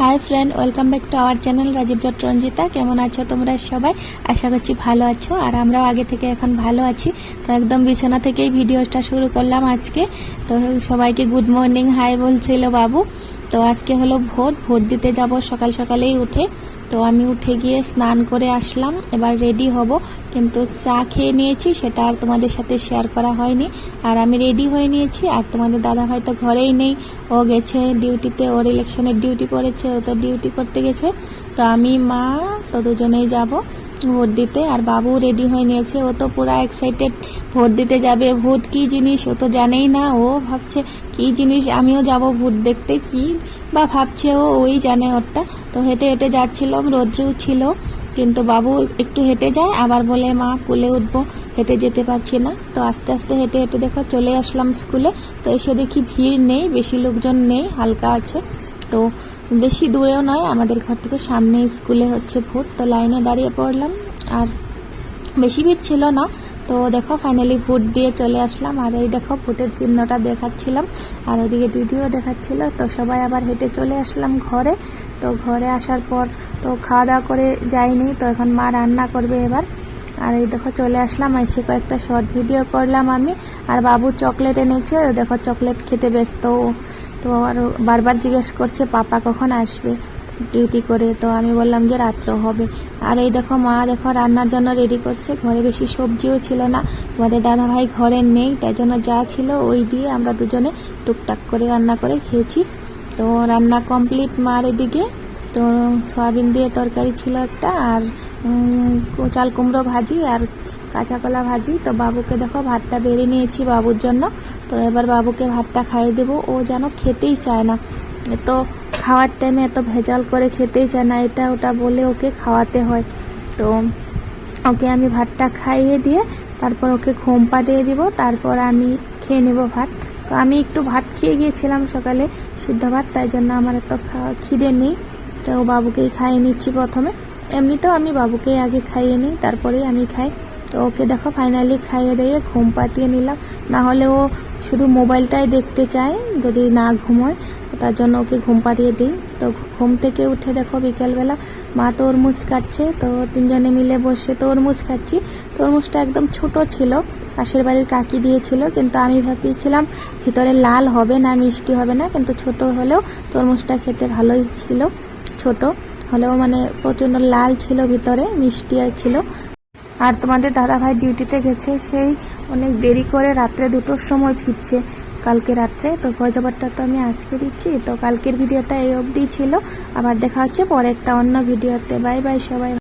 Hi friend welcome back to our channel Rajib dot Ranjita কেমন আছো তোমরা সবাই? আশা করছি ভালো আছো, আর আমরাও আগে থেকে এখন ভালো আছি। তো একদম বিছানা থেকেই ভিডিওটা শুরু করলাম আজকে। তো সবাইকে গুড মর্নিং হাই বলছিল বাবু। তো আজকে হলো ভোট ভোট দিতে যাব, সকাল সকালেই উঠে। তো আমি উঠে গিয়ে স্নান করে আসলাম, এবার রেডি হব। কিন্তু চা খেয়ে নিয়েছি, সেটা আর তোমাদের সাথে শেয়ার করা হয়নি। আর আমি রেডি হয়ে নিয়েছি, আর তোমাদের দাদা ভাই তো ঘরেই নেই। ও গেছে ডিউটিতে ওর ইলেকশনের ডিউটি পড়েছে, ও তো ডিউটি করতে গেছে। তো আমি, মা, তো দুজনেই যাব। ভোট দিতে, আর বাবু রেডি হয়ে নিয়েছে। ও তো পুরো এক্সাইটেড ভোট দিতে যাবে। ভোট কি জিনিস? ও তো জানেই না। ও ভাবছে, কি জিনিস? আমিও যাব ভোট দেখতে। কি বা ভাবছে ও? ওই জানে ওরটা। তো হেঁটে হেঁটে যাচ্ছিলাম। রোদ্রু ছিল, কিন্তু বাবু একটু হেঁটে যায়। আবার বলে, মা কুলে উঠবো। হেঁটে যেতে পারছি না। তো আস্তে আস্তে হেঁটে হেঁটে দেখো, চলে আসলাম স্কুলে। তো এসে দেখি ভিড় নেই, বেশি লোকজন নেই, হালকা আছে। তো বেশি দূরেও নয়, আমাদের ঘর থেকে সামনে স্কুলে হচ্ছে ভোট। তো লাইনে দাঁড়িয়ে পড়লাম। আর বেশি ভিড় ছিল না। তো দেখো ফাইনালি ভোট দিয়ে চলে আসলাম। আর এই দেখো ভোটের চিহ্নটা দেখাচ্ছিলাম। আর ওদিকে দিদিও দেখাচ্ছিল। তো সবাই আবার হেঁটে চলে আসলাম ঘরে। তো ঘরে আসার পর তো খাওয়া দাওয়া করে যাইনি। তো এখন মা রান্না করবে এবার। আর এই দেখো, চলে আসলাম। এসে কয়েকটা শর্ট ভিডিও করলাম আমি। আর বাবু চকলেট এনেছে। দেখো চকলেট খেতে ব্যস্ত। তো আর বারবার জিজ্ঞেস করছে, পাপা কখন আসবে? ডিউটি করে, তো আমি বললাম যে রাত্র হবে। আর এই দেখো মা দেখো রান্নার জন্য রেডি করছে। ঘরে বেশি সবজিও ছিল না। আমাদের দাদা ভাই ঘরে নেই, তাই জন্য যা ছিল ওই দিয়ে আমরা দুজনে টুকটাক করে রান্না করে খেয়েছি। তো রান্না কমপ্লিট মার এদিকে। তো সয়াবিন দিয়ে তরকারি ছিল একটা আর চাল কুমড়ো ভাজি আর কাঁচা কলা ভাজি। তো বাবুকে দেখো ভাতটা বেড়ে নিয়েছি বাবুর জন্য। তো এবার বাবুকে ভাতটা খাইয়ে দেবো। ও যেন খেতেই চায় না। এত খাওয়ার টাইমে এত ভেজাল করে খেতেই চায় না, এটা ওটা বলে ওকে খাওয়াতে হয়। তো ওকে আমি ভাতটা খাইয়ে দিয়ে তারপর ওকে ঘুম পাড়িয়ে দিব, তারপর আমি খেয়ে নেব ভাত। তো আমি একটু ভাত খেয়ে গিয়েছিলাম সকালে, সিদ্ধ ভাত, তাই জন্য আমার এত খাওয়া খিদে নেই। তো বাবুকেই খাইয়ে নিচ্ছি প্রথমে। এমনিতেও আমি বাবুকেই আগে খাইয়ে নিই, তারপরেই আমি খাই। তো ওকে দেখো ফাইনালি খাইয়ে দিয়ে ঘুম পাতিয়ে নিলাম। না হলে ও শুধু মোবাইলটাই দেখতে চায়, যদি না ঘুমোয়। তার জন্য ওকে ঘুম পাড়িয়ে দিই। তো ঘুম থেকে উঠে দেখো বিকেলবেলা মা তরমুজ কাটছে, তো তিনজনে মিলে বসে তরমুজ খাচ্ছি। তরমুজটা একদম ছোট ছিল, পাশের বাড়ির কাকি দিয়েছিল, কিন্তু আমি ভাবিয়েছিলাম ভিতরে লাল হবে না, মিষ্টি হবে না, কিন্তু ছোট হলেও তরমুজটা খেতে ভালোই ছিল, ছোট। হলেও মানে প্রচণ্ড লাল ছিল ভিতরে, মিষ্টি ছিল। আর তোমাদের দাদা ভাই ডিউটিতে গেছে, সেই অনেক দেরি করে রাত্রে দুটোর সময় ফিরছে। কালকে রাত্রে। তো খোঁজাবারটা তো আমি আজকে দিচ্ছি। তো কালকের ভিডিওটা এই অবধি ছিল। আবার দেখা হচ্ছে পরে একটা অন্য ভিডিওতে। বাই বাই সবাই।